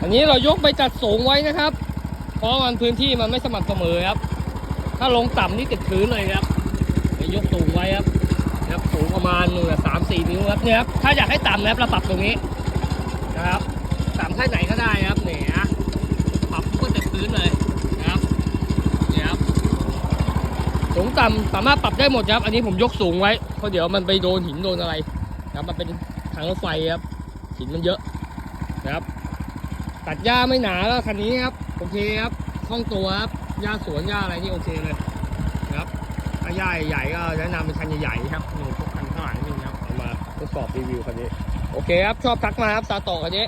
อันนี้เรายกไปจัดสูงไว้นะครับ เพราะมันพื้นที่มันไม่สม่ำเสมอครับ ถ้าลงต่ำนี่ติดพื้นเลยครับไปยกสูงไว้ครับครับสูงประมาณหนึ่งสามสี่นิ้วครับเนี่ยครับถ้าอยากให้ต่ำนะครับเราปรับตรงนี้นะครับต่ำแค่ไหนก็ได้ครับเนี่ยปรับก็ติดพื้นเลยนะครับเนี่ยครับสูงต่ำสามารถปรับได้หมดครับ อันนี้ผมยกสูงไว้เพราะเดี๋ยวมันไปโดนหินโดนอะไรนะครับมันเป็นทางรถไฟครับหินมันเยอะนะครับ ตัดหญ้าไม่หนาแล้วคันนี้ครับ โอเคครับคล่องตัวครับหญ้าสวนหญ้าอะไรนี่โอเคเลยนะครับถ้าหญ้าใหญ่ก็แนะนำเป็นคันใหญ่ๆครับหนี่พวกคันข้างหลังนี่ครับเอามาทดสอบรีวิวคันนี้ โอเคครับ ชอบทักมาครับซาโตะคันนี้